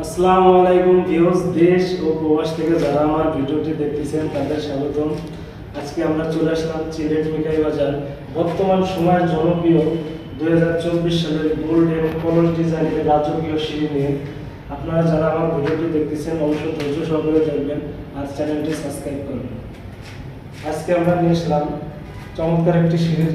আসসালামু আলাইকুম ভিউজ দেশ ও প্রবাস থেকে যারা আমার ভিডিওটি দেখতেছেন, তাদের স্বাগতম। আজকে আমরা চলে আসলাম চিলেট মিঠাই বাজার। বর্তমান সময়ের জনপ্রিয় দুই হাজার চব্বিশ সালের গোল্ড এবং কলর ডিজাইনের রাজকীয় সিঁড়ি নিয়ে। আপনারা যারা আমার ভিডিওটি দেখতেছেন, অবশ্যই ধৈর্য সহকারে দেখবেন আর চ্যানেলটি সাবস্ক্রাইব করবেন। আজকে আমরা নিয়ে আসলাম চমৎকার একটি সিঁড়ি